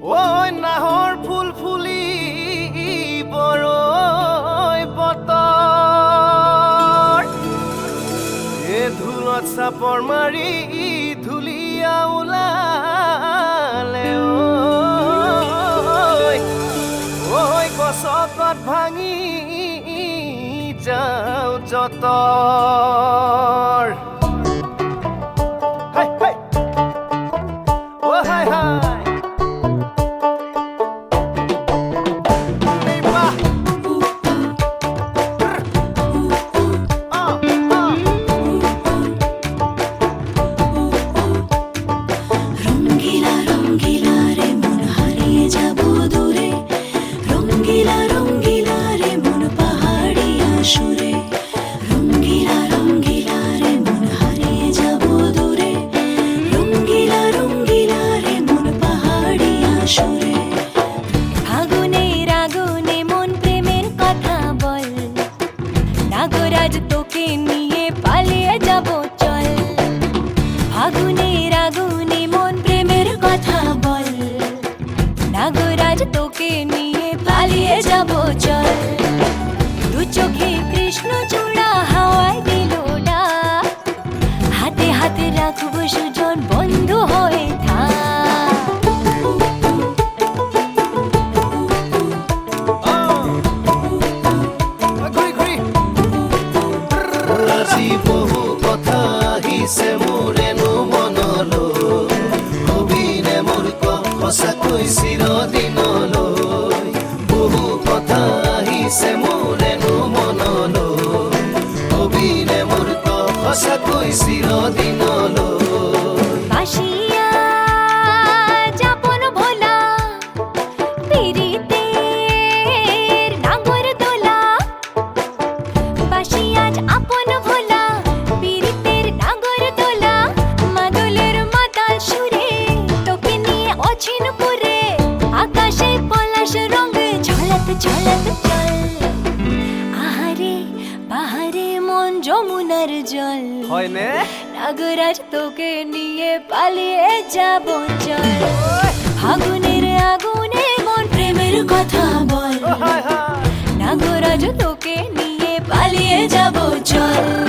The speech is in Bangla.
ওই নাহৰ ফুল ফুলি বৰৈ বতৰ। এ ঢোলত চাপৰ মাৰি ধুলীয়া ওলালে ঐ ঐ গছকত ভাঙি যাওঁ যতৰ। High high. নাগরাজ তোকে নিয়ে পালিয়ে যাব চল। দু চোখে কম সঁচাকৈ চিৰদিনলৈ বহু কথা আহিছে মোৰেনো নিয়ে অছিন পুরে আকাশে পলাশ রঙ ঝলক ঝলক চল আহারে বাহারে মন যমুনার জল। হয়নে নাগরাজ তোকে নিয়ে পালিয়ে যাব চল। আগুনের আগুনে মন প্রেমের কথা বল। নাগরাজ তোকে নিয়ে পালিয়ে যাব চল।